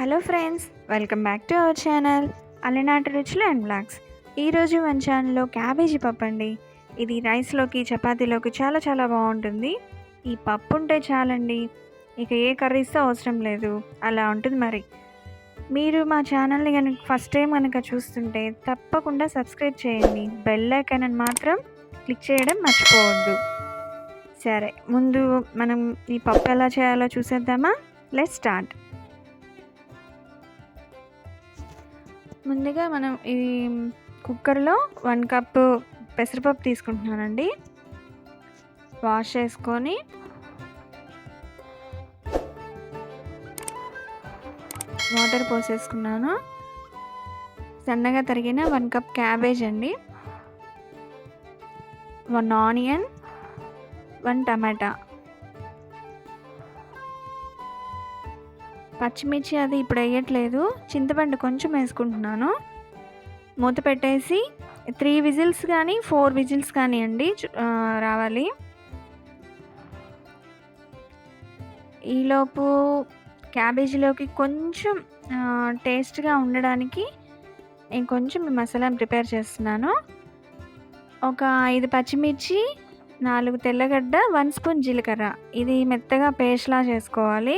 Hello friends welcome back to our channel. అలనాటి రుచులు and blogs. ఈరోజు మన ఛానల్లో క్యాబేజీ పప్పు అండి. ఇది రైస్లోకి చపాతీలోకి చాలా చాలా బాగుంటుంది. ఈ పప్పు ఉంటే చాలండి. ఇక ఏ కర్రీస్తో అవసరం లేదు. అలా ఉంటుంది మరి. మీరు మా ఛానల్ని కనుక ఫస్ట్ టైం కనుక చూస్తుంటే తప్పకుండా సబ్స్క్రైబ్ చేయండి. బెల్ ఐకాన్ అని మాత్రం క్లిక్ చేయడం మర్చిపోవద్దు. సరే ముందు మనం ఈ పప్పు ఎలా చేయాలో చూసేద్దామా? Let start. ముందుగా మనం ఈ కుక్కర్లో వన్ కప్ పెసరపప్పు తీసుకుంటున్నానండి. వాష్ చేసుకొని వాటర్ పోసేసుకున్నాను. సన్నగా తరిగిన వన్ కప్ క్యాబేజ్ అండి. One onion one tomato. పచ్చిమిర్చి అది ఇప్పుడు వేయట్లేదు. చింతపండు కొంచెం వేసుకుంటున్నాను. మూత పెట్టేసి త్రీ విజిల్స్ కానీ ఫోర్ విజిల్స్ కానీ అండి రావాలి. ఈలోపు క్యాబేజీలోకి కొంచెం టేస్ట్గా ఉండడానికి నేను కొంచెం మసాలా ప్రిపేర్ చేస్తున్నాను. ఒక ఐదు పచ్చిమిర్చి నాలుగు తెల్లగడ్డ వన్ స్పూన్ జీలకర్ర. ఇది మెత్తగా పేస్ట్లా చేసుకోవాలి.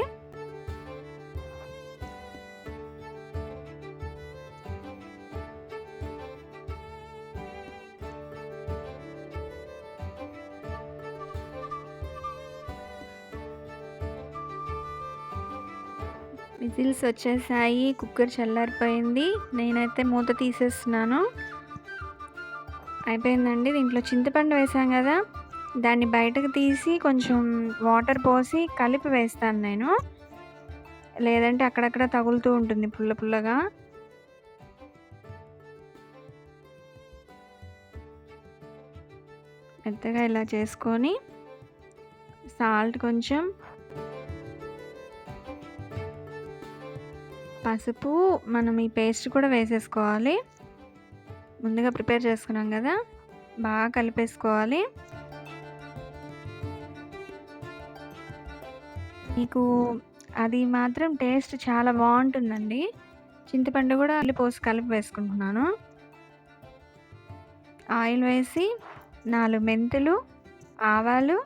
విజిల్స్ వచ్చేసాయి కుక్కర్ చల్లారిపోయింది. నేనైతే మూత తీసేస్తున్నాను. అయిపోయిందండి. దీంట్లో చింతపండు వేసాం కదా. దాన్ని బయటకు తీసి కొంచెం వాటర్ పోసి కలిపి వేస్తాను నేను. లేదంటే అక్కడక్కడ తగులుతూ ఉంటుంది పుల్ల పుల్లగా. మెత్తగా ఇలా చేసుకొని సాల్ట్ కొంచెం పసుపు మనం ఈ పేస్ట్ కూడా వేసేసుకోవాలి. ముందుగా ప్రిపేర్ చేసుకున్నాం కదా బాగా కలిపేసుకోవాలి. మీకు అది మాత్రం టేస్ట్ చాలా బాగుంటుందండి. చింతపండు కూడా అల్లి పోసి కలిపి వేసుకుంటున్నాను. ఆయిల్ వేసి నాలుగు మెంతులు ఆవాలు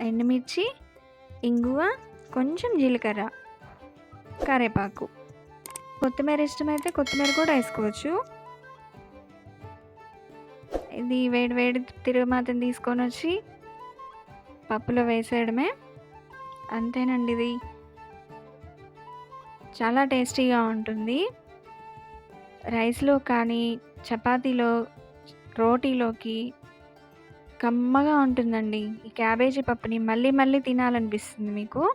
ఎండుమిర్చి ఇంగువ కొంచెం జీలకర్ర కరేపాకు. కొత్తిమీర ఇష్టమైతే కొత్తిమీర కూడా వేసుకోవచ్చు. ఇది వేడి వేడి తిరుగుమాతను తీసుకొని వచ్చి పప్పులో వేసేయడమే. అంతేనండి ఇది. చాలా టేస్టీగా ఉంటుంది. రైస్లో కానీ చపాతీలో రోటీలోకి కమ్మగా ఉంటుందండి. ఈ క్యాబేజీ పప్పుని మళ్ళీ మళ్ళీ తినాలనిపిస్తుంది మీకు.